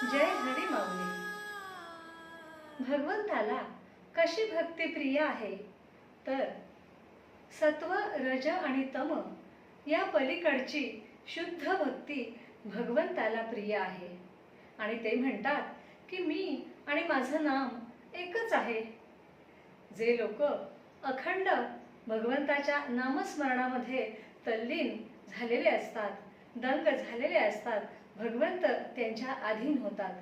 जय हरी माऊली. भगवंताला कशी भक्ती प्रिय आहे? तर सत्व रज आणि तम या पलीकडची शुद्ध भक्ती भगवंताला प्रिय आहे. आणि ते म्हणतात की मी आणि माझं नाम एकच आहे. जे लोक अखंड भगवंताच्या नामस्मरणामध्ये तल्लीन झालेले असतात दंग झालेले असतात भगवंत त्यांच्या अधीन होतात.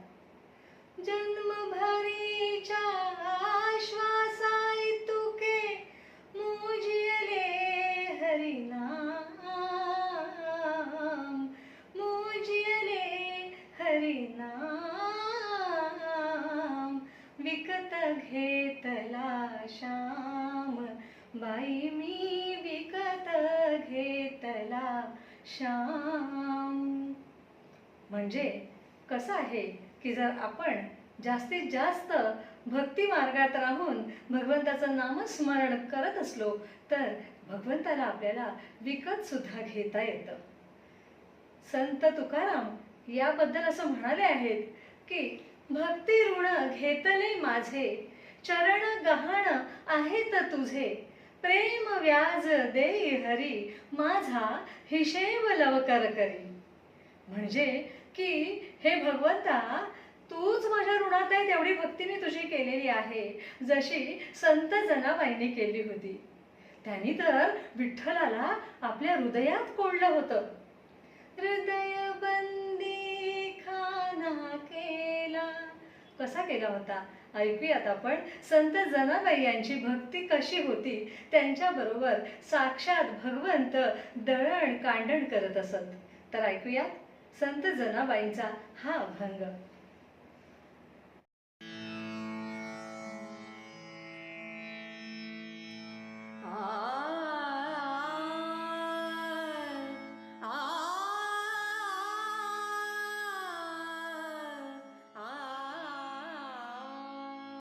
जन्मभरीच्या आश्वासाई तुके मुजियले हरिनाम. मुजियले हरिनाम. विकत घेतला श्याम. बाई मी विकत घेतला श्याम. म्हणजे कसं आहे की जर आपण जास्तीत जास्त भक्ती मार्गात राहून भगवंताचं नामस्मरण करत असलो तर भगवंताला आपल्याला विकत सुद्धा घेता येतं. संत तुकाराम याबद्दल असं म्हणाले आहेत की भक्ती ऋण घेतले माझे चरण गहाण आहेत तुझे. प्रेम व्याज दे हरी माझा हिशेब लवकर करी. म्हणजे की हे भगवंता तूच माझ्या ऋणात आहे तेवढी भक्ती मी तुझी केलेली आहे. जशी संत जनाबाईंनी केली होती. त्यांनी तर विठ्ठलाला आपल्या हृदयात कोडलं होतं. हृदय बंदी खाना केला. कसा केला होता? ऐकूयात आपण. संत जनाबाई यांची भक्ती कशी होती? त्यांच्याबरोबर साक्षात भगवंत दळण कांडण करत असत. तर ऐकूयात. संत जनाबाईंचा हा अभंग.